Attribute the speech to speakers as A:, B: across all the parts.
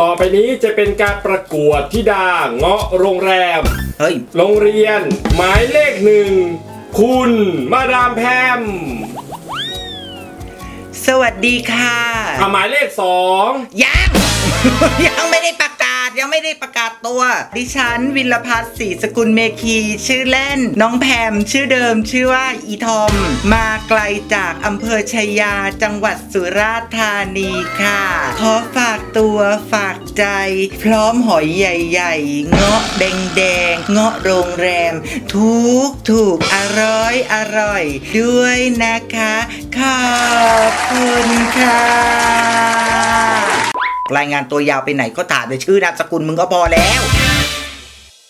A: ต่อไปนี้จะเป็นการประกวดที่ดาเงาะโรงแรม
B: เฮ้ย
A: โรงเรียน หมายเลขหนึ่ง คุณมาดามแพม
B: สวัสดีค่ะ
A: อะหมายเลขสอง
B: ยัง ยังไม่ได้ประกาศ ยังไม่ได้ประกาศตัว ดิฉันวิลพัฒน์ศรีสกุลเมคี ชื่อเล่น น้องแพมชื่อเดิมชื่อว่าอีทอม มาไกลจากอำเภอชายาจังหวัดสุราษฎร์ธานีค่ะ ขอฝากตัวฝากใจ พร้อมหอยใหญ่ๆ เงาะแดงๆ เงาะโรงแรม ทุกถูกอร่อยอร่อย ด้วยนะคะ ขอบคุณค่ะ รายงานตัวยาวไปไหนก็ถามแต่ชื่อนามสกุลมึงก็พอแล้ว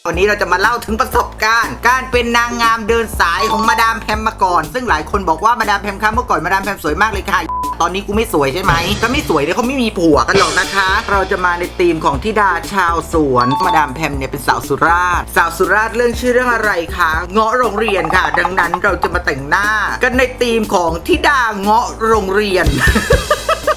B: วันนี้เราจะมาเล่าถึงประสบการณ์ การเป็นนางงามเดินสายของมาดามแพมมาก่อน ซึ่งหลายคนบอกว่ามาดามแพมคะเมื่อก่อนมาดามแพมสวยมากเลยค่ะ ตอนนี้กูไม่สวยใช่ไหมถ้าไม่สวยเนี่ยเขาไม่มีผัวกันหรอกนะคะ เราจะมาในธีมของทิดาชาวสวน มาดามแพมเนี่ยเป็นสาวสุราษฎร์สาวสุราษฎร์เรื่องชื่อเรื่องอะไรคะเงาะโรงเรียนค่ะ ดังนั้นเราจะมาแต่งหน้า กันในธีมของทิดาเงาะโรงเรียน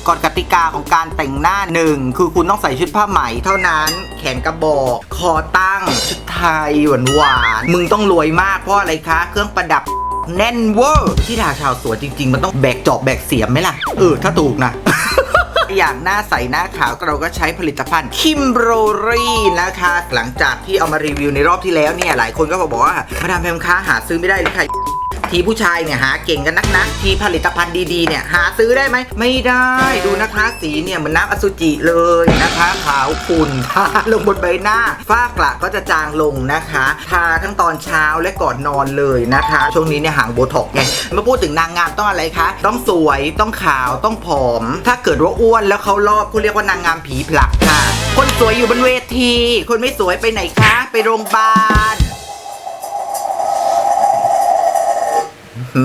B: กฎกติกาของการแต่งหน้าหนึ่งคือคุณต้องใส่ชุดผ้าไหมเท่านั้น แขนกระบอก คอตั้งชุดไทยหวานหวานๆมึงต้องรวยมากเพราะอะไรคะ เครื่องประดับ แน่นเวอร์ที่ดาชาวสวนจริง ๆ มันต้องแบกจอบแบกเสียมไหมล่ะ เออ ถ้าถูกนะอย่างหน้าใสหน้าขาวเราก็ใช้ผลิตภัณฑ์คิมโรรี่นะคะ หลังจากที่เอามารีวิวในรอบที่แล้วเนี่ย หลายคนก็บอกว่ามาดามแพมค้าหาซื้อไม่ได้หรือใคร ทีผู้ชายเนี่ยหาเก่งกันนักนะทีผลิตภัณฑ์ดีๆเนี่ยหาซื้อได้ไหมไม่ได้ดูนะคะสีเนี่ยเหมือนน้ำอสุจิเลยนะคะขาวขุ่นทาลงบนใบหน้าฝ้ากระก็จะจางลงนะคะ ทาทั้งตอนเช้าและก่อนนอนเลยนะคะ ช่วงนี้เนี่ยห่างโบท็อกซ์ไงมาพูดถึงนางงามต้องอะไรคะ ต้องสวยต้องขาวต้องผอม ถ้าเกิดว่าอ้วนแล้วเขารอบเขาเรียกว่านางงามผีผลักค่ะ คนสวยอยู่บนเวที คนไม่สวยไปไหนคะ ไปโรงพยาบาล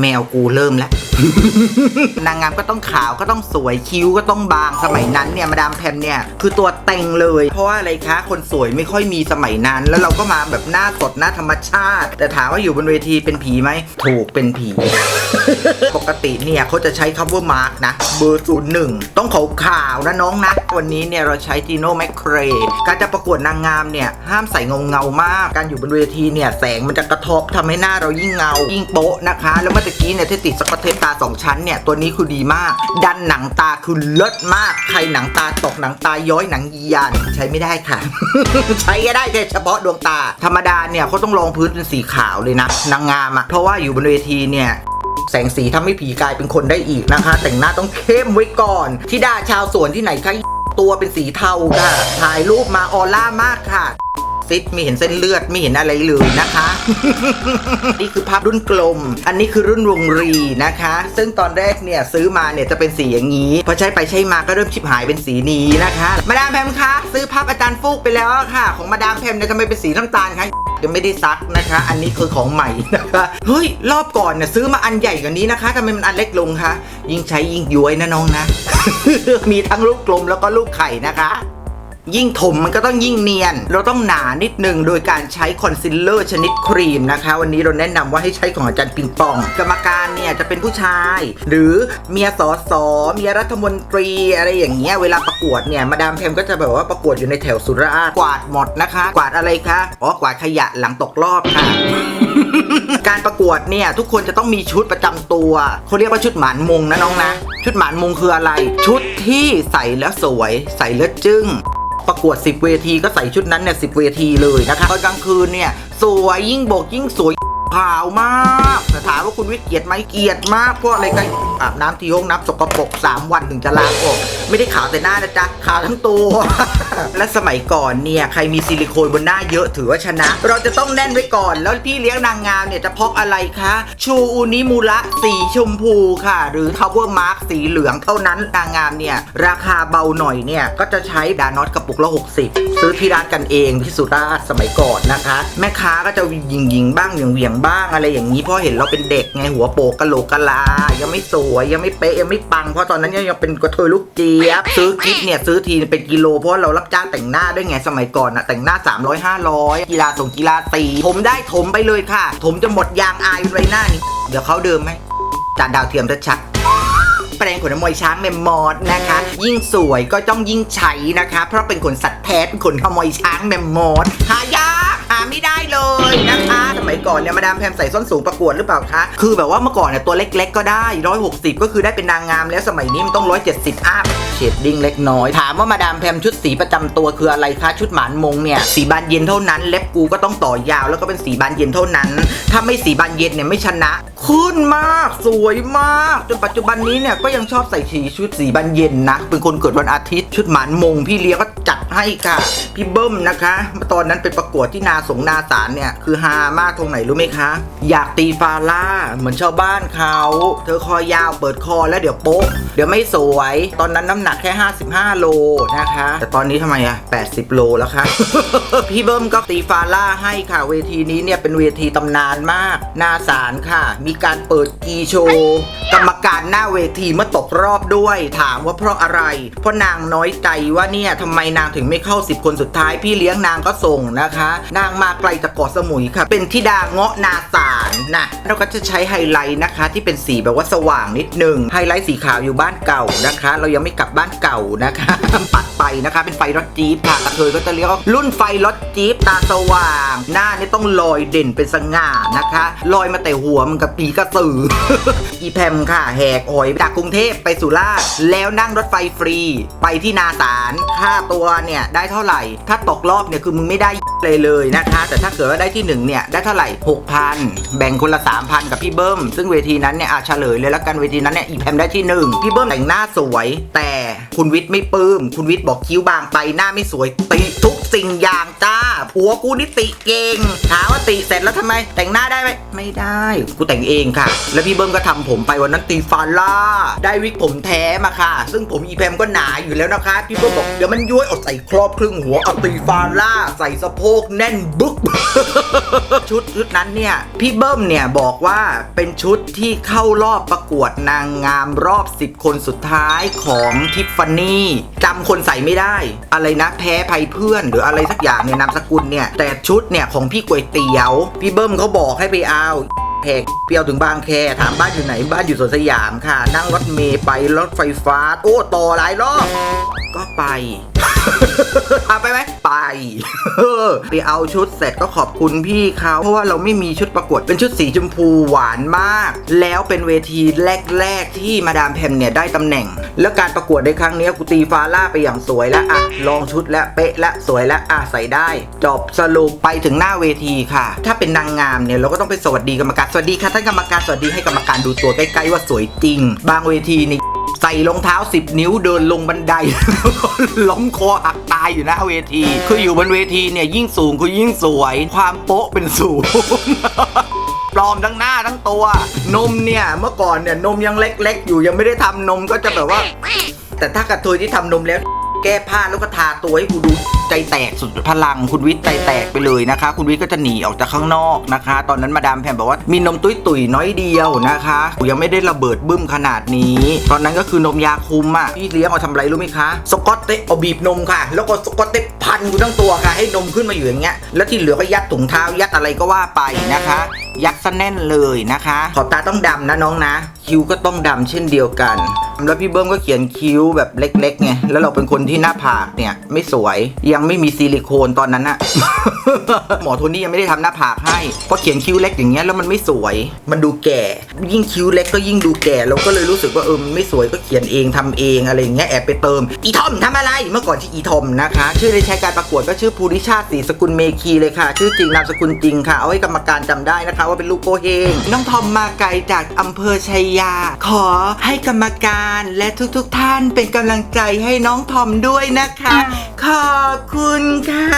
B: แมวกูเริ่มแล้ว นางงามก็ต้องขาวก็ต้องสวยคิ้วก็ต้องบางสมัยนั้นเนี่ยมาดามแพมเนี่ยคือตัวเต็งเลย เพราะว่าอะไรคะคนสวยไม่ค่อยมีสมัยนั้น แล้วเราก็มาแบบหน้าสดหน้าธรรมชาติ แต่ถามว่าอยู่บนเวทีเป็นผีไหมถูกเป็นผี ปกติเนี่ยเขาจะใช้คำว่ามาร์กนะเบอร์ศูนย์หนึ่งต้องขาวขาวๆนะน้องนะวันนี้เนี่ยเราใช้จีโน่แมคเครการจะประกวดนางงามเนี่ยห้ามใส่เงาเงาๆมาก การอยู่บนเวทีเนี่ยแสงมันจะกระทบทำให้หน้าเรายิ่งเงายิ่งโป๊ะนะคะ แล้วเมื่อตะกี้เนี่ยที่ติดสกอตเทปตาสองชั้นเนี่ย ตัวนี้คือดีมาก ดันหนังตาคือเลิศมาก ใครหนังตาตกหนังตาย้อยหนังยียานใช้ไม่ได้ค่ะ ใช้ก็ได้แต่เฉพาะดวงตา ธรรมดาเนี่ยเขาต้องรองพื้นเป็นสีขาวเลยนะนางงามอะเพราะว่าอยู่บนเวทีเนี่ยแสงสีทำให้ผีกลายเป็นคนได้อีกนะคะ แต่งหน้าต้องเข้มไว้ก่อนที่ดาชาวสวนที่ไหนคะตัวเป็นสีเทาค่ะถ่ายรูปมาออร่ามากค่ะ ซิดไม่เห็นเส้นเลือดไม่เห็นอะไรเลยนะคะ นี่คือภาพรุ่นกลม อันนี้คือรุ่นวงรีนะคะ ซึ่งตอนแรกเนี่ยซื้อมาเนี่ยจะเป็นสีอย่างนี้พอใช้ไปใช้มาก็เริ่มชิบหายเป็นสีนี้นะคะ มาดามแพมคะซื้อภาพอาจารย์ฟุกไปแล้วค่ะ ของมาดามแพมเนี่ยทำไมเป็นสีน้ำตาลคะยังไม่ได้ซักนะคะ อันนี้คือของใหม่นะคะเฮ้ยรอบก่อนเนี่ยซื้อมาอันใหญ่กว่านี้นะคะทำไมมันอันเล็กลงคะยิ่งใช้ยิ่งย้วยนะน้องนะ มีทั้งลูกกลมแล้วก็ลูกไข่นะคะ ยิ่งถมมันก็ต้องยิ่งเนียน เราต้องหนานิดนึงโดยการใช้คอนซีลเลอร์ชนิดครีมนะคะ วันนี้เราแนะนำว่าให้ใช้ของอาจารย์ปิงปอง กรรมการเนี่ยจะเป็นผู้ชาย หรือเมียสอสอเมียรัฐมนตรีอะไรอย่างเงี้ยเวลาประกวดเนี่ยมาดามแพมก็จะแบบว่าประกวดอยู่ในแถวสุราษฎร์กวาดหมดนะคะ กวาดอะไรคะอ๋อกวาดขยะหลังตกรอบค่ะการประกวดเนี่ยทุกคนจะต้องมีชุดประจำตัวเขาเรียกว่าชุดหมานมงนะน้องนะ ชุดหมานมงคืออะไร ชุดที่ใส่แล้วสวย ใส่แล้วจึ้ง ประกวด 10 เวทีก็ใส่ชุดนั้นเนี่ยสิเวทีเลยนะคะตอนกลางคืนเนี่ยสวยยิ่งโบกยิ่งสวย ขาวมากแต่ถามว่าคุณวิทย์เกลียดไหมเกลียดมากเพราะอะไรกันอาบน้ำทีห้องน้ำสกปรก3 วันถึงจะล้างออกไม่ได้ขาวแต่หน้านะจ๊ะขาวทั้งตัว และสมัยก่อนเนี่ยใครมีซิลิโคนบนหน้าเยอะถือว่าชนะ เราจะต้องแน่นไว้ก่อน แล้วพี่เลี้ยงนางงามเนี่ยจะพกอะไรคะ ชูอุนิมูระสีชมพูค่ะ หรือ Tower Mark สีเหลืองเท่านั้นนางงามเนี่ย ราคาเบาหน่อยเนี่ย ก็จะใช้ดานอตกระปุกละ 60 ซื้อที่ร้านกันเองที่สุราษฎร์สมัยก่อนนะคะ แม่ค้าก็จะยิงยิงบ้างเหวี่ยงเวียงบ้างอะไรอย่างนี้เพราะเห็นเราเป็นเด็กไงหัวโปกกะโหลกกะลา ยังไม่สวยยังไม่เป๊ะยังไม่ปังเพราะตอนนั้นยังเป็นกระเทยลูกเจี๊ยบซื้อกิฟเนี่ยซื้อทีเป็นกิโลเพราะว่าเรารับจ้างแต่งหน้าด้วยไงสมัยก่อนนะแต่งหน้า 300 500 กีฬาส่งกีฬาตีผมได้ถมไปเลยค่ะ ถมจะหมดยางอายบนใบหน้านี่เดี๋ยวเขาเดิมไหมจานดาวเทียมชัดๆแปรงขนมวยช้างแมมมอสนะคะ ยิ่งสวยก็ต้องยิ่งใช้นะคะ เพราะเป็นขนสัตว์แท้เป็นขนขโมยช้างแมมมอสหายาก หาไม่ได้เลยนะคะ สมัยก่อนเนี่ยมาดามแพมใส่ส้นสูงประกวดหรือเปล่าคะ คือแบบว่าเมื่อก่อนเนี่ยตัวเล็ก ๆ ก็ได้160ก็คือได้เป็นนางงามแล้วสมัยนี้มันต้อง170อัพเชดดิ้งเล็กน้อย ถามว่ามาดามแพมชุดสีประจำตัวคืออะไรคะชุดหมานมงเนี่ยสีบานเย็นเท่านั้นเล็บกูก็ต้องต่อยาว แล้วก็เป็นสีบานเย็นเท่านั้น ถ้าไม่สีบานเย็นเนี่ยไม่ชนะ ขึ้นมากสวยมากจนปัจจุบันนี้เนี่ยก็ยังชอบใส่สีชุดสีบานเย็นนะเป็นคนเกิดวันอาทิตย์ชุดหมานมง พี่เลี้ยก็จัดให้ค่ะ พี่เบิ้มนะคะ ตอนนั้นเป็นประกวดที่นาสงนาสารเนี่ย คือฮามากตรงไหนรู้ไหมคะ อยากตีฟาล่าเหมือนชาวบ้านเขา เธอคอยาวเปิดคอแล้วเดี๋ยวโป๊ะ เดี๋ยวไม่สวย ตอนนั้นน้ำหนักแค่ 55 โลนะคะ แต่ตอนนี้ทำไมอะ80 โลแล้วคะพี่เบิ้มก็ตีฟาล่าให้ค่ะ เวทีนี้เนี่ยเป็นเวทีตำนานมาก หน้าศาลค่ะ มีการเปิดกีโชว์กรรมการหน้าเวทีเมื่อตกรอบด้วย ถามว่าเพราะอะไร เพราะนางน้อยใจว่าเนี่ยทำไมนางถึงไม่เข้า 10 คนสุดท้ายพี่เลี้ยงนางก็ส่งนะคะนางมาไกลจากเกาะสมุยค่ะ เป็นธิดาเงาะนาสารนะเราก็จะใช้ไฮไลท์นะคะ ที่เป็นสีแบบว่าสว่างนิดนึงไฮไลท์สีขาวอยู่บ้านเก่านะคะ เรายังไม่กลับบ้านเก่านะคะ ปัดไปนะคะ เป็นไฟรถจี๊ปค่ะกระเทยก็จะเรียกว่ารุ่นไฟรถจี๊ปตาสว่าง หน้านี่ต้องลอยเด่นเป็นสง่านะคะ ลอยมาแต่หัวมันกับปีกระสืออีแพมค่ะแหกหอยจากกรุงเทพไปสุราษฎร์แล้วนั่งรถไฟฟรี ไปที่นาสารค่าตัวเนี่ยได้เท่าไหร่ ถ้าตกรอบเนี่ยคือมึงไม่ได้เลยเลยนะคะ แต่ถ้าเกิดว่าได้ที่หนึ่งเนี่ย ได้เท่าไหร่ 6,000 แบ่งคนละ 3,000 กับพี่เบิ้ม ซึ่งเวทีนั้นเนี่ยอาเฉลยเลยแล้วกันเวทีนั้นเนี่ยอีแพมได้ที่หนึ่งพี่เบิ้มแต่งหน้าสวย แต่คุณวิทย์ไม่ปลื้ม คุณวิทย์บอกคิ้วบางไปหน้าไม่สวยติทุกสิ่งอย่างจ้าผัวกูนี่ติเก่งถามว่าติเสร็จแล้วทำไม แต่งหน้าได้ไหมไม่ได้ กูแต่งเองค่ะ แล้วพี่เบิ้มก็ทำผมไปวันนั้นตีฟาล่า ได้วิกผมแท้มาค่ะ ซึ่งผมอีแพมก็หนาอยู่แล้วนะคะ พี่เบิ้มบอกเดี๋ยวมันย้วยเอาใส่ครอบครึ่งหัวเอาตีฟาล่า ใส่สะโพกแน่นบึกชุดชุดนั้นเนี่ย พี่เบิ้มเนี่ยบอกว่าเป็นชุดที่เข้ารอบประกวดนางงามรอบ 10 คนสุดท้ายของทิฟฟานี่จำคนใส่ไม่ได้ อะไรนะแพ้ภัยเพื่อนหรืออะไรสักอย่างเนี่ยนามสกุลเนี่ย แต่ชุดเนี่ยของพี่ก๋วยเตี๋ยว พี่เบิ้มเขาบอกให้ไปเอา แพกเปรี้ยวถึงบางแค ถามบ้านอยู่ไหนบ้านอยู่สวนสยามค่ะ นั่งรถเมย์ไปรถไฟฟ้า โอ้ต่อหลายรอบ ก็ไปพาไปไหมไปไปเอาชุดเสร็จก็ขอบคุณพี่เขาเพราะว่าเราไม่มีชุดประกวดเป็นชุดสีชมพูหวานมาก แล้วเป็นเวทีแรกๆ ที่มาดามแพมเนี่ยได้ตำแหน่ง แล้วการประกวดในครั้งนี้กูตีฟาล่าไปอย่างสวยแล้วอะลองชุดแล้วเป๊ะและสวยแล้วอะใส่ได้ จบสรุปไปถึงหน้าเวทีค่ะ ถ้าเป็นนางงามเนี่ยเราก็ต้องไปสวัสดีกรรมการสวัสดีค่ะท่านกรรมการสวัสดีให้กรรมการดูตัวใกล้ๆว่าสวยจริง บางเวทีนี่ใส่รองเท้า 10 นิ้วเดินลงบันได ล้มคอหักตายอยู่หน้าเวที คืออยู่บนเวทีเนี่ยยิ่งสูงคือยิ่งสวย ความโป๊ะเป็นศูนย์ปลอมทั้งหน้าทั้งตัว นมเนี่ยเมื่อก่อนเนี่ยนมยังเล็กๆ อยู่ยังไม่ได้ทำนมก็จะแบบว่า แต่ถ้ากระเทยที่ทำนมแล้ว แก้ผ้าแล้วก็ทาตัวให้กูดูใจแตกสุดพลังคุณวิทย์ใจแตกไปเลยนะคะ คุณวิทย์ก็จะหนีออกจากข้างนอกนะคะ ตอนนั้นมาดามแพมบอกว่ามีนมตุ้ยตุยๆน้อยเดียวนะคะยังไม่ได้ระเบิดบึ้มขนาดนี้ ตอนนั้นก็คือนมยาคุมอะพี่เลี้ยงเอาทำอะไรรู้ไหมคะสกอตเตปเอาบีบนมค่ะ แล้วก็สกอตเตปพันอยู่ทั้งตัวค่ะ ให้นมขึ้นมาอยู่อย่างเงี้ยแล้วที่เหลือก็ยัดถุงเท้ายัดอะไรก็ว่าไปนะคะ ยัดซะแน่นเลยนะคะ ขอบตาต้องดำนะน้องนะ คิ้วก็ต้องดำเช่นเดียวกัน แล้วพี่เบิ้มก็เขียนคิ้วแบบเล็กๆไงแล้วเราเป็นคนที่หน้าผากเนี่ยไม่สวยยังไม่มีซิลิโคนตอนนั้นอะหมอโทนี่ยังไม่ได้ทำหน้าผากให้เพราะเขียนคิ้วเล็กอย่างเงี้ยแล้วมันไม่สวย มันดูแก่ ยิ่งคิ้วเล็กก็ยิ่งดูแก่เราก็เลยรู้สึกว่าเออมันไม่สวยก็เขียนเองทำเองอะไรเงี้ยแอบไปเติม อีทอมทำอะไรเมื่อก่อนชื่ออีทอมนะคะ ชื่อในใช้การประกวดก็ชื่อภูริชาติศรีสกุลเมคีเลยค่ะ ชื่อจริงนามสกุลจริงค่ะ เอาให้กรรมการจำได้นะคะว่าเป็นลูกโกเฮงน้องทอมมาไกลจากอำเภอชัยยา ขอให้กรรมการและทุกๆทท่านเป็นกำลังใจให้น้องทอมด้วยนะคะ ขอบคุณค่ะ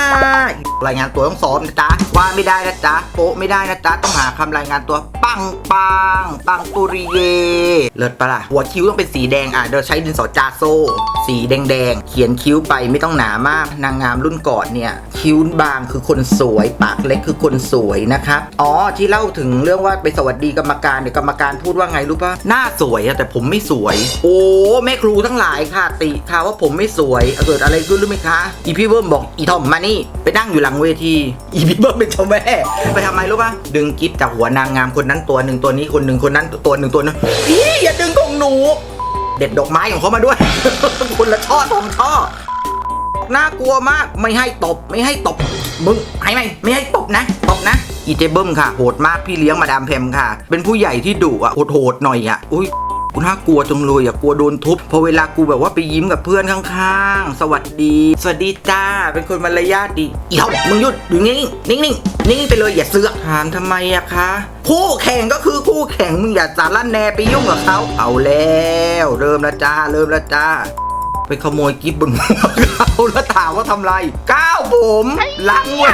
B: รายงานตัวต้องซ้อมนะจ๊ะว่าไม่ได้นะจ๊ะโป๊ะไม่ได้นะจ๊ะต้องหาคำรายงานตัว ปังปังปังปุริเย เลิศปะล่ะ หัวคิ้วต้องเป็นสีแดงอะเดี๋ยวใช้ดินสอจาโซ่สีแดงๆ เขียนคิ้วไปไม่ต้องหนามาก นางงามรุ่นก่อนเนี่ย คิ้วบางคือคนสวย ปากเล็กคือคนสวยนะครับ อ๋อ ที่เล่าถึงเรื่องว่าไปสวัสดีกรรมการเนี่ยวกรรมการพูดว่าไงรู้ปะหน้าสวยอะแต่ผมไม่สวย โอ้แม่ครูทั้งหลายค่ะติค่ะว่าผมไม่สวยเกิดอะไรขึ้นรู้ไหมคะ อีพี่เบิ้มบอกอีทอมมานี่ไปนั่งอยู่หลังเวที อีพี่เบิ้มเป็นเจ้าแม่ ไปทำไมรู้ปะดึงกิ๊บจากหัวนางงามคนนั้นตัวหนึ่งตัวนี้คนหนึ่งคนนั้นตัวหนึ่งตัวนั้นอีอย่าดึงของหนู เด็ดดอกไม้ของเขามาด้วย คนละช่อสองช่อน่ากลัวมากไม่ให้ตบไม่ให้ตบมึงให้ไหมไม่ให้ตบนะตบนะอีเจเบิ้มค่ะโหดมากพี่เลี้ยงมาดามแพมค่ะ เป็นผู้ใหญ่ที่ดุอะโหดๆหน่อยอะอุ้ย กูน่ากลัวจังเลยอะกลัวโดนทุบพอเวลากูแบบว่าไปยิ้มกับเพื่อนข้างๆ สวัสดี สวัสดีจ้า เป็นคนมารยาทดีอีเท่ามึงหยุดอยู่นิ่งๆนิ่งนิ่งไปเลยอย่าเสือกถามทำไมอะคะคู่แข่งก็คือคู่แข่งมึงอย่าสารแนไปยุ่งกับเขาเอาแล้วเริ่มล้วจ้าเริ่มล้วจ้าไปขโมยกิฟบนหัวเขาแล้วถามว่าทำไรก้าวผมหลังเว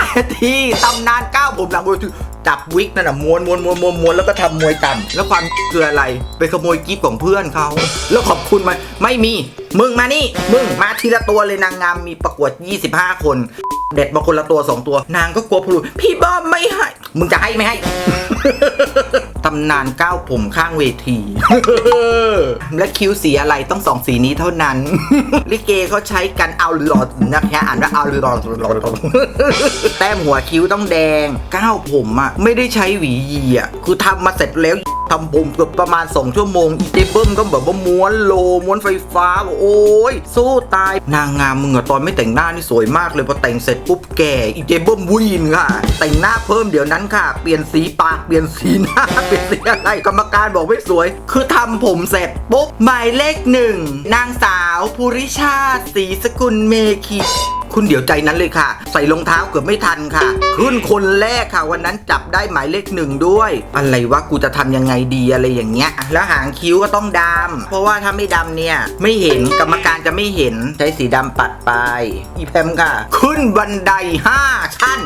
B: ทีตำนานก้าวผมหลังเวที จับวิกนั่นน่ะม้วนม้วนม้วนม้วนม้วนแล้วก็ทำมวยต่ำแล้วความคืออะไร ไปขโมยกิฟต์ของเพื่อนเขาแล้วขอบคุณไหมไม่มี มึงมานี่ มึงมาทีละตัวเลยนางงามมีประกวด 25 คน เด็ดมาคนละตัวสองตัวนางก็กลัวพลูพี่บอมไม่ให้ มึงจะให้ไม่ให้ ตำนานก้าวผมข้างเวที และคิ้วสีอะไรต้องสองสีนี้เท่านั้น ลิเกเขาใช้กันเอาหลอดนะคะอ่านว่าเอาหลอดแต้มหัวคิ้วต้องแดงก้าวผมอะไม่ได้ใช้หวียีอะคือทำมาเสร็จแล้ว ทำผมเกือบประมาณ 2 ชั่วโมง อีเจเบิ้มก็แบบว่าม้วนโลม้วนไฟฟ้า โอ้ย สู้ตาย นางงามมึงอะตอนไม่แต่งหน้านี่สวยมากเลย พอแต่งเสร็จปุ๊บแก่อีเจเบิ้มวีนค่ะ แต่งหน้าเพิ่มเดี๋ยวนั้นค่ะ เปลี่ยนสีปากเปลี่ยนสีหน้าเปลี่ยนสีอะไรกรรมการบอกไม่สวย คือทำผมเสร็จปุ๊บหมายเลขหนึ่งนางสาวภูริชาติศรีสกุลเมคิคุณเดี๋ยวใจนั้นเลยค่ะ ใส่รองเท้าเกือบไม่ทันค่ะ ขึ้นคนแรกค่ะ วันนั้นจับได้หมายเลขหนึ่งด้วย อะไรวะกูจะทำยังไงดีอะไรอย่างเงี้ย แล้วหางคิ้วก็ต้องดำเพราะว่าถ้าไม่ดำเนี่ยไม่เห็นกรรมการจะไม่เห็นใช้สีดำปัดไป อีแพมค่ะ ขึ้นบันได 5 ชั้น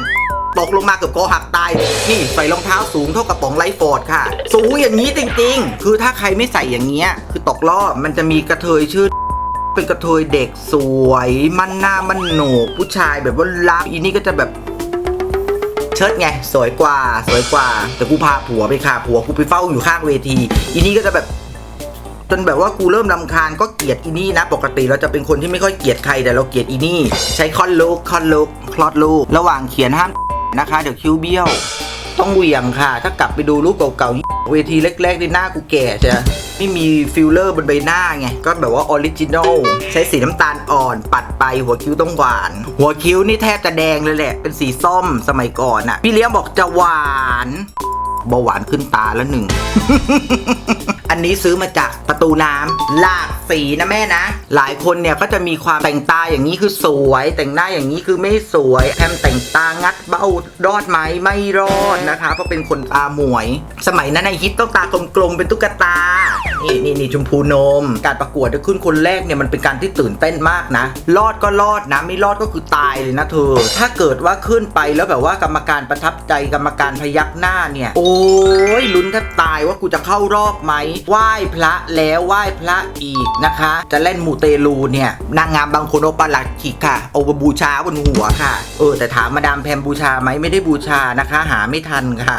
B: ตกลงมาเกือบคอหักตาย นี่ใส่รองเท้าสูงเท่ากับป๋องไลฟ์ฟอร์ดค่ะ สูงอย่างนี้จริงๆ คือถ้าใครไม่ใส่อย่างเงี้ย คือตกรอบมันจะมีกระเทยชื่อเป็นกระเทยเด็กสวย มันหน้ามันโหนกผู้ชายแบบว่ารักอีนี่ก็จะแบบ เชิดไง สวยกว่าสวยกว่า แต่กูพาผัวไปค่ะผัวกูไปเฝ้าอยู่ข้างเวที อีนี่ก็จะแบบจนแบบว่ากูเริ่มลำคาญก็เกลียดอีนี่นะ ปกติเราจะเป็นคนที่ไม่ค่อยเกลียดใครแต่เราเกลียดอีนี่ ใช้คอนลูกคอนลูกคลอดลูกระหว่างเขียนห้ามนะคะ เดี๋ยวคิ้วเบี้ยว ต้องเหวี่ยงค่ะ ถ้ากลับไปดูรูปเก่าๆเวทีแรกๆนี่หน้ากูแก่ใช่ไมไม่มีฟิลเลอร์บนใบหน้าไง ก็แบบว่าออริจินอลใช้สีน้ำตาลอ่อนปัดไปหัวคิ้วต้องหวาน หัวคิ้วนี่แทบจะแดงเลยแหละ เป็นสีส้มสมัยก่อนอะ พี่เลี้ยงบอกจะหวานเบาหวานขึ้นตาแล้วหนึ่ง อันนี้ซื้อมาจากประตูน้ำหลากสีนะแม่นะ หลายคนเนี่ยก็จะมีความแต่งตาอย่างนี้คือสวย แต่งหน้าอย่างนี้คือไม่สวยแถมแต่งตางัดเบ้ารอดไหมไม่รอดนะคะ เพราะเป็นคนตาหมวย สมัยนั้นในฮิตต้องตากลมๆเป็นตุ๊กตา นี่นี่นี่ชมพูนม การประกวดจะขึ้นคนแรกเนี่ยมันเป็นการที่ตื่นเต้นมากนะ รอดก็รอดนะไม่รอดก็คือตายเลยนะเธอ ถ้าเกิดว่าขึ้นไปแล้วแบบว่ากรรมการประทับใจกรรมการพยักหน้าเนี่ย โอ้ยลุ้นแทบตายว่ากูจะเข้ารอบไหมไหว้พระแล้วไหว้พระอีกนะคะ จะเล่นมูเตลูเนี่ยนางงามบางคนเอาปลาหลักขิกค่ะเอาไปบูชาบนหัวค่ะ เออแต่ถามมาดามแพมบูชาไหมไม่ได้บูชานะคะ หาไม่ทันค่ะ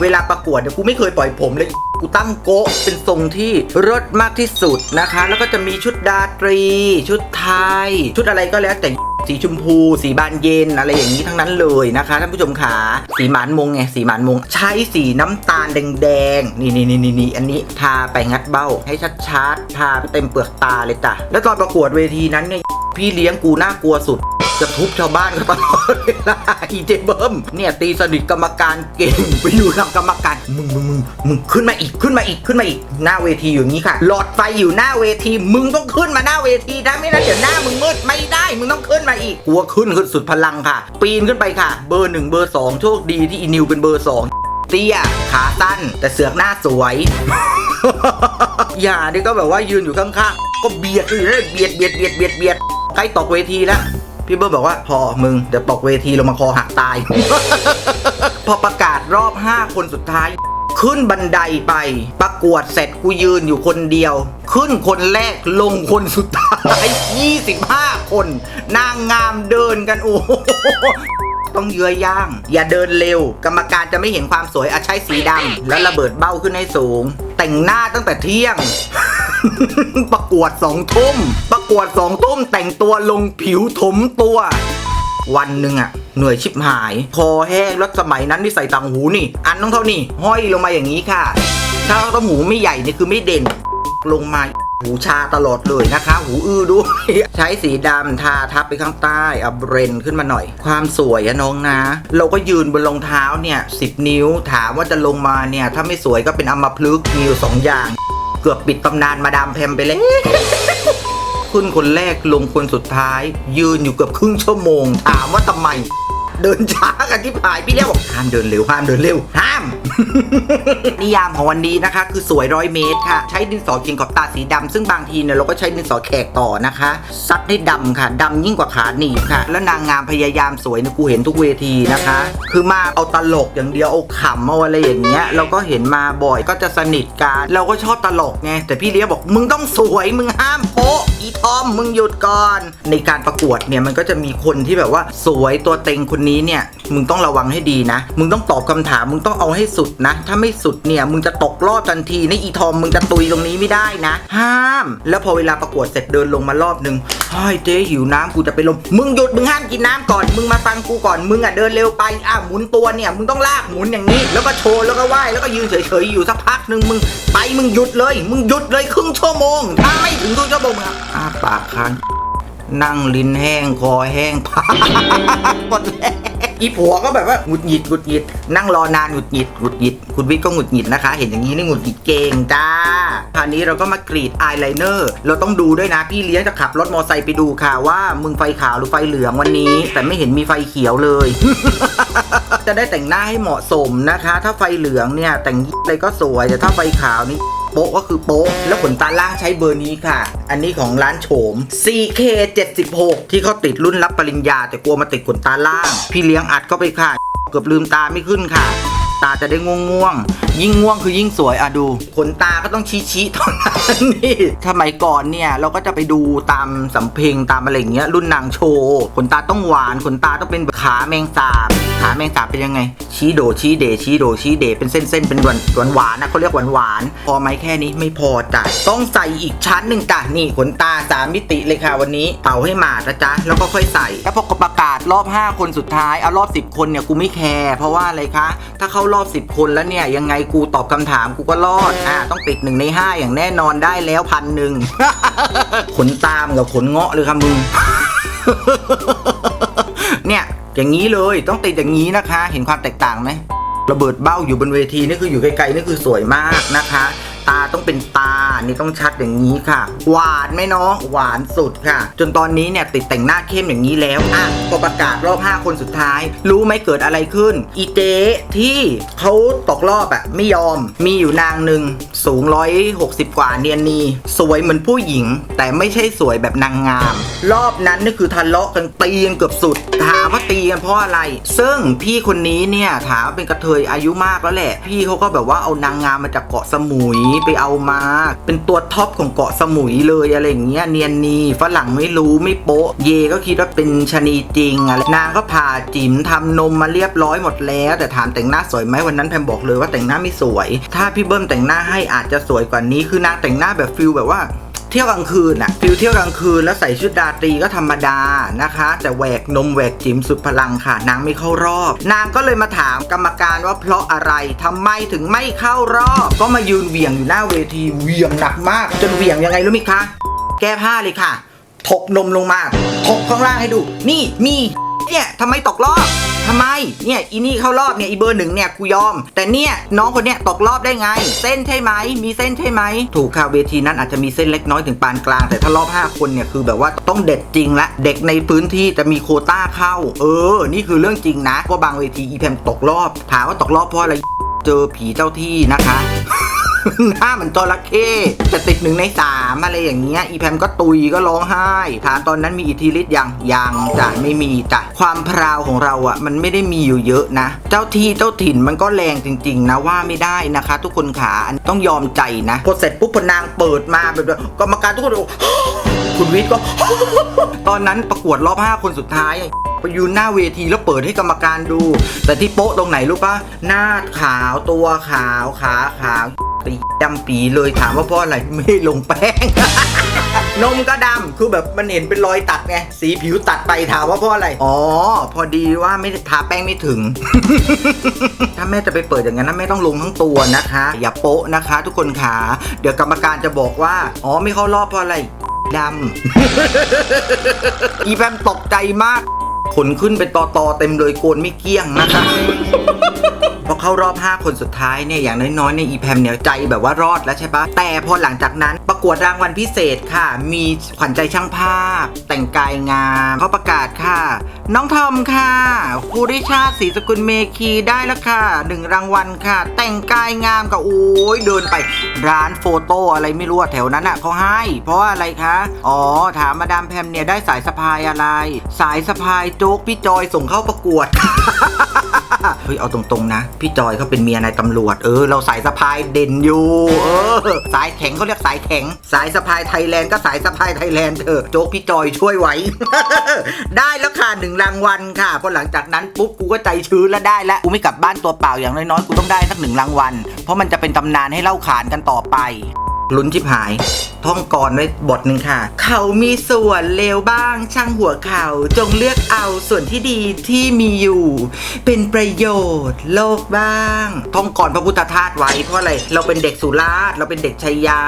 B: เวลาประกวดเนี่ยกูไม่เคยปล่อยผมเลยกูตั้งโกะเป็นทรงที่รดมากที่สุดนะคะ แล้วก็จะมีชุดดาตรี ชุดไทย ชุดอะไรก็แล้วแต่สีชมพู สีบานเย็นอะไรอย่างนี้ทั้งนั้นเลยนะคะท่านผู้ชมขาสีหมานมงไงสีหมานมง ใช้สีน้ำตาลแดงๆนี่นี่นี่นี่นี่อันนี้ทาไปงัดเบ้า ให้ชัดๆทาไปเต็มเปลือกตาเลยจ้ะแล้วตอนประกวดเวทีนั้นเนี่ยพี่เลี้ยงกูน่ากลัวสุด จะทุบชาวบ้านเขาตลอดเวลาอีเจเบิ้มเนี่ยตีสนิทกรรมการเก่งไปอยู่ทางกรรมการมึงมึงมึงมึงขึ้นมาอีกขึ้นมาอีกขึ้นมาอีกหน้าเวทีอยู่างนี้ค่ะ หลอดไฟอยู่หน้าเวที มึงต้องขึ้นมาหน้าเวทีนะไม่งั้นเดี๋ยวหน้ามึงมืดไม่ได้มึงต้องขึ้นมาอีกกลัวขึ้นขึ้นสุดพลังค่ะ ปีนขึ้นไปค่ะ เบอร์หนึ่งเบอร์สองโชคดีที่อีนิวเป็นเบอร์สองเตี้ยขาสั้นแต่เสือกหน้าสวยอย่านี่ก็แบบว่ายืนอยู่ข้างๆก็เบียดอยู่เลยเบียดเบียดเบียดเบียดเบียดใกล้ตกเวทีแล้ว พี่เบิร์ดบอกว่าพอมึงเดี๋ยวตกเวทีลงมาคอหักตาย พอประกาศรอบ 5 คนสุดท้าย ขึ้นบันไดไป ประกวดเสร็จกูยืนอยู่คนเดียว ขึ้นคนแรกลงคนสุดท้าย 25 คน นางงามเดินกันโอ้ต้องเยื้อย่าง อย่าเดินเร็ว กรรมการจะไม่เห็นความสวยอาใช้สีดำแล้วระเบิดเบ้าขึ้นให้สูง แต่งหน้าตั้งแต่เที่ยง ประกวดสองทุ่ม ประกวดสองทุ่มแต่งตัวลงผิวถมตัว วันหนึ่งอะเหนื่อยชิบหาย คอแห้งแล้วสมัยนั้นที่ใส่ต่างหูนี่ อันต้องเท่านี้ ห้อยลงมาอย่างนี้ค่ะ ถ้าต้มหูไม่ใหญ่นี่คือไม่เด่น ลงมาหูชาตลอดเลยนะคะ หูอื้อด้วย ใช้สีดำทาทับไปข้างใต้เอาเบรนขึ้นมาหน่อย ความสวยอะน้องนะ เราก็ยืนบนรองเท้าเนี่ยสิบนิ้ว ถามว่าจะลงมาเนี่ย ถ้าไม่สวยก็เป็นอัมพลึกษ์มีอยู่สองอย่าง เกือบปิดตำนานมาดามแพมไปเลยขึ้นคนแรกลงคนสุดท้าย ยืนอยู่เกือบครึ่งชั่วโมง ถามว่าทำไม เดินช้ากันที่ผายพี่เลี้ยบอกห้ามเดินเร็วห้ามเดินเร็วห้าม นิยามของวันนี้นะคะ คือสวยร้อยเมตรค่ะ ใช้ดินสอเขียนขอบตาสีดำซึ่งบางทีเนี่ยเราก็ใช้ดินสอแขกต่อนะคะ ซัดให้ดำค่ะดำยิ่งกว่าขาหนีบค่ะ แล้วนางงามพยายามสวยนะกูเห็นทุกเวทีนะคะ คือมาเอาตลกอย่างเดียวเอาขำเอาอะไรอย่างเงี้ยเราก็เห็นมาบ่อยก็จะสนิทกันเราก็ชอบตลกไงแต่พี่เลี้ยบอกมึงต้องสวยมึงห้ามโปะอีทอมมึงหยุดก่อน ในการประกวดเนี่ยมันก็จะมีคนที่แบบว่าสวยตัวเต็งคนนี้เนี่ยมึงต้องระวังให้ดีนะ มึงต้องตอบคำถามมึงต้องเอาให้สุดนะ ถ้าไม่สุดเนี่ยมึงจะตกรอบทันทีในอีทอมมึงจะตุยตรงนี้ไม่ได้นะ ห้าม แล้วพอเวลาประกวดเสร็จเดินลงมารอบนึงเฮ้ยเจ๊หิวน้ำกูจะไปลมมึงหยุดมึงห้ามกินน้ำก่อนมึงมาฟังกูก่อนมึงอะเดินเร็วไปอะหมุนตัวเนี่ยมึงต้องลากหมุนอย่างนี้ แล้วก็โชว์แล้วก็ไหว้แล้วก็ยืนเฉยๆอยู่สักพักหนึ่งมึงไปมึงหยุดเลย มึงหยุดเลยครึ่งชั่วโมง ถ้าไม่ถึงครึ่งชั่วโมงมึงอะอ้าปากค้างนั่งลิ้นแห้งคอแห้งพาหมดแล้ว อีผัวก็แบบว่าหงุดหงิดหงุดหงิด นั่งรอนานหงุดหงิดหงุดหงิด คุณวิทย์ก็หงุดหงิดนะคะ เห็นอย่างนี้นี่หงุดหงิดเก่งจ้าคราวนี้เราก็มากรีดอายไลเนอร์เราต้องดูด้วยนะพี่เลี้ยงจะขับรถมอไซค์ไปดูค่ะว่ามึงไฟขาวหรือไฟเหลืองวันนี้ แต่ไม่เห็นมีไฟเขียวเลย จะได้แต่งหน้าให้เหมาะสมนะคะ ถ้าไฟเหลืองเนี่ยแต่งอะไรก็สวยแต่ถ้าไฟขาวนี่ โป๊ะก็คือโป๊ะ แล้วขนตาล่างใช้เบอร์นี้ค่ะ อันนี้ของร้านโฉม CK 76ที่เขาติดรุ่นรับปริญญา แต่กลัวมาติดขนตาล่าง พี่เลี้ยงอัดเข้าไปค่ะ เกือบลืมตาไม่ขึ้นค่ะ ตาจะได้ง่วงง่วงยิ่งง่วงคือยิ่งสวยอะดู ขนตาก็ต้องชี้ชี้ๆเท่านั้นนี่สมัยก่อนเนี่ย เราก็จะไปดูตามสำเพ็งตามอะไรอย่างเงี้ยรุ่นนางโชว์ ขนตาต้องหวาน ขนตาต้องเป็นขาแมงสาบ ขาแมงสาบเป็นยังไง ชี้โดชี้เดชี้โดชี้เดเป็นเส้นๆเป็นหวานหวานหวานนะเขาเรียกหวานหวานพอไหมแค่นี้ไม่พอจ้ะต้องใส่อีกชั้นหนึ่งจ้ะนี่ขนตาสามมิติเลยค่ะวันนี้เป่าให้หมาดนะจ๊ะแล้วก็ค่อยใส่ แล้วพอประกาศรอบ 5 คนสุดท้ายเอารอบ 10 คนเนี่ยกูไม่แคร์เพราะว่าอะไรคะ ถ้าเข้ารอบ 10 คนแล้วเนี่ยยังไงกูตอบคำถามกูก็รอดอ่าต้องติดหนึ่งใน5 อย่างแน่นอนได้แล้วพันหนึ่งขนตามกับขนเงาะเลยค่ะมึงเนี่ย อย่างนี้เลยต้องติดอย่างนี้นะคะ เห็นความแตกต่างไหมระเบิดเบ้าอยู่บนเวทีนี่คืออยู่ไกลๆนี่คือสวยมากนะคะ ต้องเป็นตานี่ต้องชัดอย่างนี้ค่ะ หวานไหมน้องหวานสุดค่ะ จนตอนนี้เนี่ยติดแต่งหน้าเข้มอย่างนี้แล้วอะพอประกาศรอบ 5 คนสุดท้าย รู้ไหมเกิดอะไรขึ้น อีเจ๊ที่เขาตกรอบอะไม่ยอมมีอยู่นางหนึ่งสูง 160 กว่าเนียนนีสวยเหมือนผู้หญิง แต่ไม่ใช่สวยแบบนางงาม รอบนั้นนี่คือทะเลาะกันตีกันเกือบสุดถามว่าตีกันเพราะอะไร ซึ่งพี่คนนี้เนี่ยถามว่าเป็นกระเทยอายุมากแล้วแหละ พี่เขาก็แบบว่าเอานางงามมาจากเกาะสมุยไปเอามา เป็นตัวท็อปของเกาะสมุยเลยอะไรอย่างเงี้ยเนียนนีฝรั่งไม่รู้ไม่โป๊ะ เยก็คิดว่าเป็นชะนีจริงอะไรนางก็ผ่าจิ๋มทำนมมาเรียบร้อยหมดแล้ว แต่ถามแต่งหน้าสวยไหมวันนั้นแพมบอกเลยว่าแต่งหน้าไม่สวย ถ้าพี่เบิ้มแต่งหน้าให้อาจจะสวยกว่านี้คือนางแต่งหน้าแบบฟิลแบบว่า เที่ยวกลางคืนอะฟิลเที่ยวกลางคืนแล้วใส่ชุดราตรีก็ธรรมดานะคะ แต่แหวกนมแหวกจิ๋มสุดพลังค่ะ นางไม่เข้ารอบ นางก็เลยมาถามกรรมการว่าเพราะอะไรทำไมถึงไม่เข้ารอบ ก็มายืนเหวี่ยงอยู่หน้าเวทีเหวี่ยงหนักมาก จนเหวี่ยงยังไงรู้ไหมคะแก้ผ้าเลยค่ะถกนมลงมาถกข้างล่างให้ดู นี่มีเนี่ยทำไมตกรอบ ทำไม เนี่ยอีนี่เข้ารอบเนี่ยอีเบอร์หนึ่งเนี่ยกูยอม แต่เนี่ยน้องคนเนี้ยตกรอบได้ไง เส้นใช่ไหม มีเส้นใช่ไหม ถูกค่ะเวทีนั้นอาจจะมีเส้นเล็กน้อยถึงปานกลาง แต่ถ้ารอบ 5 คนเนี่ยคือแบบว่าต้องเด็ดจริงละเด็กในพื้นที่จะมีโคต้าเข้า เออ นี่คือเรื่องจริงนะก็บางเวทีอีแพมตกรอบ ถามว่าตกรอบเพราะอะไรเจอผีเจ้าที่นะคะ หน้าเหมือนจระเข้จะติดหนึ่งในสามอะไรอย่างเงี้ยอีแพมก็ตุยก็ร้องไห้ถามตอนนั้นมีอิทธิฤทธิ์ยังยังจ้ะไม่มีจ้ะความพราวของเราอะ่ะมันไม่ได้มีอยู่เยอะนะ เจ้าที่เจ้าถิ่นมันก็แรงจริง ๆ นะว่าไม่ได้นะคะ ทุกคนขาต้องยอมใจนะพอเสร็จปุ๊บพนางเปิดมาแบบกรรมการทุกคนคุณวิทย์ก็ ตอนนั้นประกวดรอบ 5 คนสุดท้ายไปยืนหน้าเวทีแล้วเปิดให้กรรมการดู แต่ที่โป๊ะตรงไหนรู้ปะหน้าขาวตัวขาวขาขาว ตีดำปีเลยถามว่าเพราะอะไรไม่ลงแป้ง นมก็ดำคือแบบมันเห็นเป็นรอยตัดไงสีผิวตัดไปถามว่าเพราะอะไร อ๋อ พอดีว่าไม่ทาแป้งไม่ถึง ถ้าแม่จะไปเปิดอย่างนั้นนะแม่ต้องลงทั้งตัวนะคะ อย่าโป๊ะนะคะ ทุกคนขาเดี๋ยวกรรมการจะบอกว่า อ๋อไม่เข้ารอบเพราะอะไรดำอีแพมตกใจมากขนขึ้นเป็นตอตอๆเต็มเลยโกนไม่เกี้ยงนะคะ พอเข้ารอบ 5 คนสุดท้ายเนี่ยอย่างน้อยๆในอีแพมเนี่ยใจแบบว่ารอดแล้วใช่ปะแต่พอหลังจากนั้นประกวดรางวัลพิเศษค่ะ มีขวัญใจช่างภาพ แต่งกายงามเขาประกาศค่ะ น้องทอมค่ะภูริชาศรีสกุลเมคีได้แล้วค่ะหนึ่งรางวัลค่ะ แต่งกายงามกับโอ้ยเดินไปร้านโฟโต้อะไรไม่รู้แถวนั้นอะเขาให้ เพราะว่าอะไรคะอ๋อถามมาดามแพมเนี่ยได้สายสะพายอะไร สายสะพายโจ๊กพี่จอยส่งเข้าประกวดเฮ้ยเอาตรงๆนะพี่จอยเขาเป็นเมียนายตำรวจ เออ เราสายสะพายเด่นอยู่ เออ สายแข็งเขาเรียกสายแข็ง สายสะพายไทยแลนด์ก็สายสะพายไทยแลนด์เถอะโจ๊กพี่จอยช่วยไว้ ได้แล้วค่ะหนึ่งรางวัลค่ะพอหลังจากนั้นปุ๊บกูก็ใจชื้นแล้วได้แล้วกูไม่กลับบ้านตัวเปล่าอย่างน้อยๆกูต้องได้สักหนึ่งรางวัลเพราะมันจะเป็นตำนานให้เล่าขานกันต่อไป ลุ้นชิบหาย ท่องกรไว้บทหนึ่งค่ะ เขามีส่วนเลวบ้าง ช่างหัวเขาจงเลือกเอาส่วนที่ดีที่มีอยู่ เป็นประโยชน์โลกบ้าง ท่องก่อนพระพุทธทาสไว้เพราะอะไร เราเป็นเด็กสุราษฎร์เราเป็นเด็กชัยยา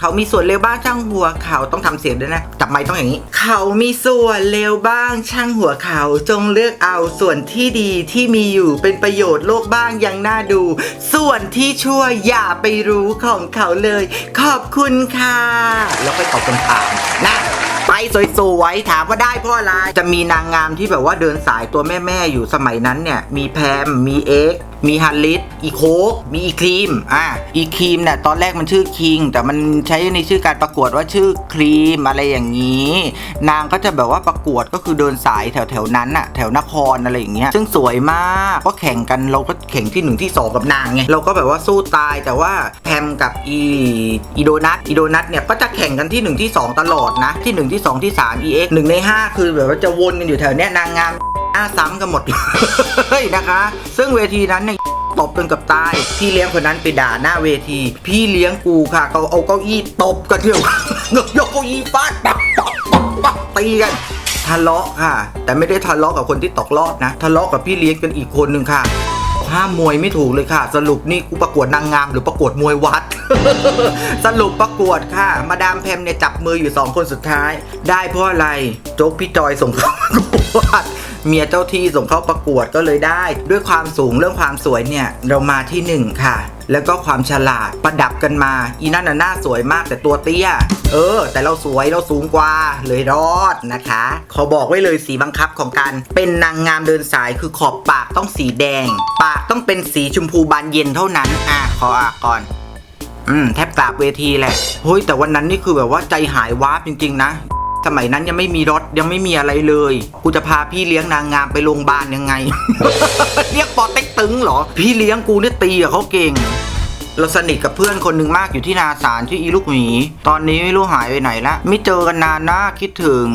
B: เขามีส่วนเลวบ้างช่างหัวเขาต้องทำเสียงด้วยนะ จับไม้ต้องอย่างนี้ เขามีส่วนเลวบ้าง ช่างหัวเขาจงเลือกเอาส่วนที่ดีที่มีอยู่เป็นประโยชน์โลกบ้างยังน่าดู ส่วนที่ชั่วอย่าไปรู้ของเขาเลยเขอบคุณค่ะ แล้วไปตอบคำถามนะไปสวยๆถามว่าได้เพราะอะไรจะมีนางงามที่แบบว่าเดินสายตัวแม่ๆอยู่สมัยนั้นเนี่ย มีแพมมีเอ็ก มีฮันลิสอีโคกมีอีครีมอะอีครีมเนี่ยตอนแรกมันชื่อคิง แต่มันใช้ในชื่อการประกวดว่าชื่อครีมอะไรอย่างนี้ นางก็จะแบบว่าประกวดก็คือเดินสายแถวๆนั้นอะแถวนครอะไรอย่างเงี้ยซึ่งสวยมากก็แข่งกันเราก็แข่งที่หนึ่งที่สองกับนางไงเราก็แบบว่าสู้ตายแต่ว่าแพมกับอีอีโดนัทอีโดนัทเนี่ยก็จะแข่งกันที่หนึ่งที่สองตลอดนะที่หนึ่งที่สองที่สาม EX หนึ่งในห้าคือแบบว่าจะวนกันอยู่แถวเนี้ยนางงาม หน้าซ้ำกันหมดเลยนะคะ ซึ่งเวทีนั้นเนี่ยตบจนกับตาย พี่เลี้ยงคนนั้นไปด่าหน้าเวที พี่เลี้ยงกูค่ะเขาเอาเก้าอี้ตบกันเที่ยวยกเก้าอี้ฟาดปักปักปักปักตีกันทะเลาะค่ะ แต่ไม่ได้ทะเลาะกับคนที่ตกรอบนะ ทะเลาะกับพี่เลี้ยงกันอีกคนหนึ่งค่ะ ห้ามมวยไม่ถูกเลยค่ะ สรุปนี่กูประกวดนางงามหรือประกวดมวยวัด สรุปประกวดค่ะ มาดามแพมเนี่ยจับมืออยู่ 2 คนสุดท้าย ได้เพราะอะไรโจ๊กพี่จอยส่งเข้าประกวดเมียเจ้าที่ส่งเข้าประกวดก็เลยได้ ด้วยความสูงเรื่องความสวยเนี่ยเรามาที่หนึ่งค่ะ แล้วก็ความฉลาดประดับกันมา อีนั่นน่ะหน้าสวยมากแต่ตัวเตี้ย เออ แต่เราสวยเราสูงกว่าเลยรอดนะคะ ขอบอกไว้เลยสีบังคับของการเป็นนางงามเดินสายคือขอบปากต้องสีแดง ปากต้องเป็นสีชมพูบานเย็นเท่านั้น อะขออะก่อนอืมแทบกราบเวทีแหละเฮ้ยแต่วันนั้นนี่คือแบบว่าใจหายวาบจริง ๆ นะ สมัยนั้นยังไม่มีรถยังไม่มีอะไรเลย กูจะพาพี่เลี้ยงนางงามไปโรงพยาบาลยังไง เรียกปอเต็กตึงเหรอ พี่เลี้ยงกูเนี่ยตีอะเขาเก่ง เราสนิทกับเพื่อนคนหนึ่งมากอยู่ที่นาสารชื่ออีลูกหมี ตอนนี้ไม่รู้หายไปไหนละไม่เจอกันนานนะคิดถึง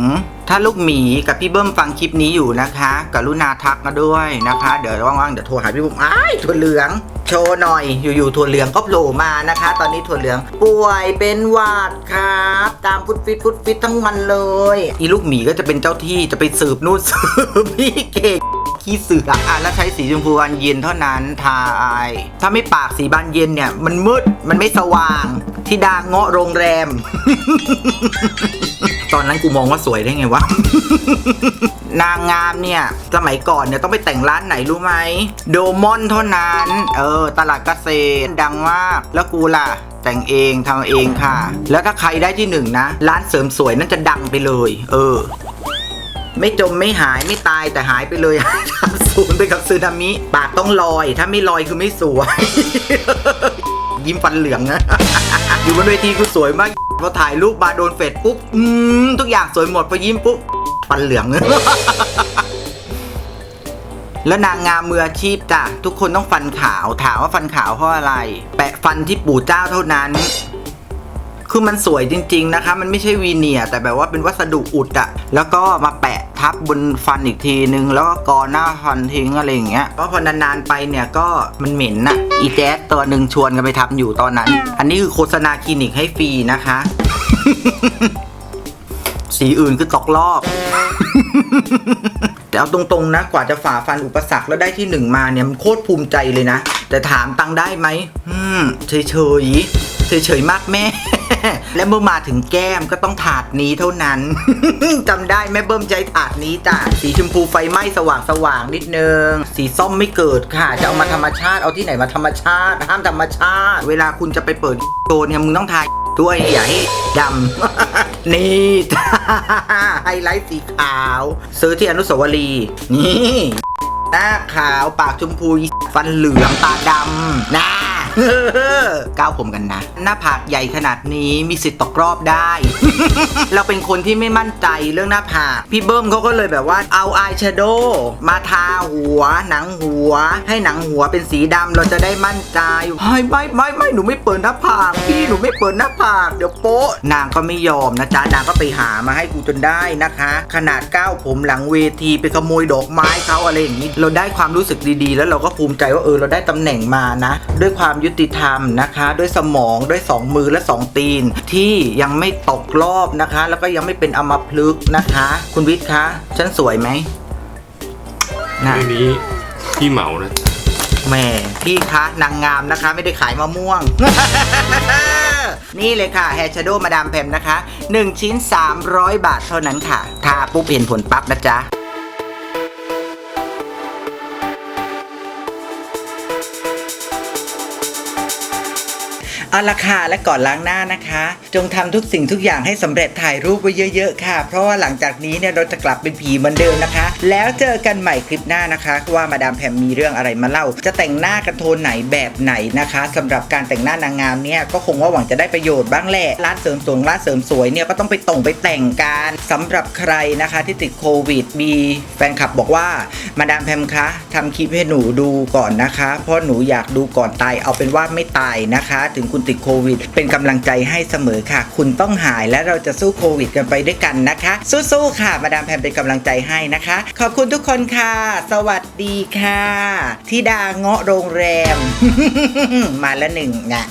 B: ถ้าลูกหมีกับพี่เบิ้มฟังคลิปนี้อยู่นะคะกรุณาทักมาด้วยนะคะ เดี๋ยวว่างๆเดี๋ยวโทรหาพี่เบิ้มอ้ายถั่วเหลือง โชว์หน่อย อยู่ๆถั่วเหลืองก็โผล่มานะคะ ตอนนี้ถั่วเหลือง ป่วยเป็นหวัดครับ ตามฟุตฟิตฟุตฟิตทั้งวันเลย อีลูกหมีก็จะเป็นเจ้าที่จะไปสืบนู่นสืบพี่เก่ง ขี้เสืออะแล้วใช้สีชมพูบานเย็นเท่านั้นทาอายถ้าไม่ปากสีบานเย็นเนี่ยมันมืดมันไม่สว่างที่ดางเงาะโรงแรม ตอนนั้นกูมองว่าสวยได้ไงวะ นางงามเนี่ย สมัยก่อนเนี่ยต้องไปแต่งร้านไหนรู้ไหมโดมอนเท่านั้น เออ ตลาดเกษตรดังมาก แล้วกูล่ะ แต่งเองทำเองค่ะ แล้วถ้าใครได้ที่หนึ่งนะ ร้านเสริมสวยนั่นจะดังไปเลย เออ ไม่จมไม่หายไม่ตายแต่หายไปเลยศูนย์ไปกับซึนามิปากต้องลอย ถ้าไม่ลอยคือไม่สวย ยิ้มฟันเหลืองนะ อยู่บนเวทีคือสวยมากพอถ่ายรูปมาโดนเฟดปุ๊บอืมทุกอย่างสวยหมดพอยิ้มปุ๊บฟันเหลืองแล้วนางงามมืออาชีพจ้ะทุกคนต้องฟันขาว ถามว่าฟันขาวเพราะอะไร แปะฟันที่ปู่เจ้าเท่านั้น คือมันสวยจริง ๆนะคะ มันไม่ใช่วีเนียร์แต่แบบว่าเป็นวัสดุอุดอะแล้วก็มาแปะทับบนฟันอีกทีนึง แล้วก็กอหน้าฟันทิ้งอะไรอย่างเงี้ยเพราะพอนานๆไปเนี่ยก็มันเหม็นอะอีแจ๊สตัวหนึ่งชวนกันไปทำอยู่ตอนนั้น อันนี้คือโฆษณาคลินิกให้ฟรีนะคะ สีอื่นคือตกรอบแต่เอาตรงๆนะ กว่าจะฝ่าฟันอุปสรรคแล้วได้ที่หนึ่งมาเนี่ยมันโคตรภูมิใจเลยนะ แต่ถามตังได้ไหมอืมเฉยเฉยเฉยเฉยๆมากแม่ และเมื่อมาถึงแก้มก็ต้องถาดนี้เท่านั้น จำได้แม่เบิ้มใจถาดนี้จ้ะสีชมพูไฟไหม้สว่างสว่างๆนิดนึง สีส้มไม่เกิดค่ะ จะเอามาธรรมชาติเอาที่ไหนมาธรรมชาติ ห้ามธรรมชาติ เวลาคุณจะไปเปิดโดนเนี่ยมึงต้องทายด้วยอย่าให้ดำ นี่จ้าไฮไลท์สีขาว ซื้อที่อนุสาวรีย์นี่ หน้าขาวปากชมพูฟันเหลืองตาดำนะ ก้าวผมกันนะ หน้าผากใหญ่ขนาดนี้มีสิทธิ์ตกรอบได้ เราเป็นคนที่ไม่มั่นใจเรื่องหน้าผาก พี่เบิ้มเขาก็เลยแบบว่าเอาอายแชโดว์มาทาหัว หนังหัว ให้หนังหัวเป็นสีดำเราจะได้มั่นใจเฮ้ยไม่ไม่ไม่หนูไม่เปิดหน้าผาก พี่หนูไม่เปิดหน้าผากเดี๋ยวโป๊ะนางก็ไม่ยอมนะจ๊ะนางก็ไปหามาให้กูจนได้นะคะ ขนาดก้าวผมหลังเวทีไปขโมยดอกไม้เขาอะไรอย่างนี้ เราได้ความรู้สึกดีๆ แล้วเราก็ภูมิใจว่าเออเราได้ตำแหน่งมานะ ด้วยความยติธรรมนะคะ ด้วยสมองด้วยสองมือและสองตีน ที่ยังไม่ตกรอบนะคะ แล้วก็ยังไม่เป็นอมพลึกษ์นะคะ คุณวิทย์คะฉันสวยไหมนะ
A: เรื่องนี้พี่เหมานะ
B: แหม่พี่คะนางงามนะคะ ไม่ได้ขายมะม่วง นี่เลยค่ะแฮร์ชโดมาดามแพมนะคะ 1 ชิ้น 300 บาทเท่านั้นค่ะ ทาปุ๊บเห็นผลปั๊บนะจ๊ะ เอาละค่ะและก่อนล้างหน้านะคะ จงทำทุกสิ่งทุกอย่างให้สำเร็จถ่ายรูปไว้เยอะ ๆ ค่ะ เพราะว่าหลังจากนี้เนี่ยเราจะกลับเป็นผีเหมือนเดิมนะคะ แล้วเจอกันใหม่คลิปหน้านะคะ ว่ามาดามแพมมีเรื่องอะไรมาเล่า จะแต่งหน้ากันโทนไหนแบบไหนนะคะสำหรับการแต่งหน้านางงามเนี่ยก็คงว่าหวังจะได้ประโยชน์บ้างแหละร้านเสริมสวยร้านเสริมสวยเนี่ยก็ต้องไปตรงไปแต่งกันสำหรับใครนะคะที่ติดโควิดมีแฟนคลับบอกว่ามาดามแพมคะทำคลิปให้หนูดูก่อนนะคะ เพราะหนูอยากดูก่อนตายเอาเป็นว่าไม่ตายนะคะ ถึงคุณติดโควิด เป็นกำลังใจให้เสมอค่ะ คุณต้องหายและเราจะสู้โควิดกันไปด้วยกันนะคะ สู้ๆค่ะ มาดามแพมเป็นกำลังใจให้นะคะ ขอบคุณทุกคนค่ะ สวัสดีค่ะที่ดาเงาะโรงแรม มาละหนึ่งนะ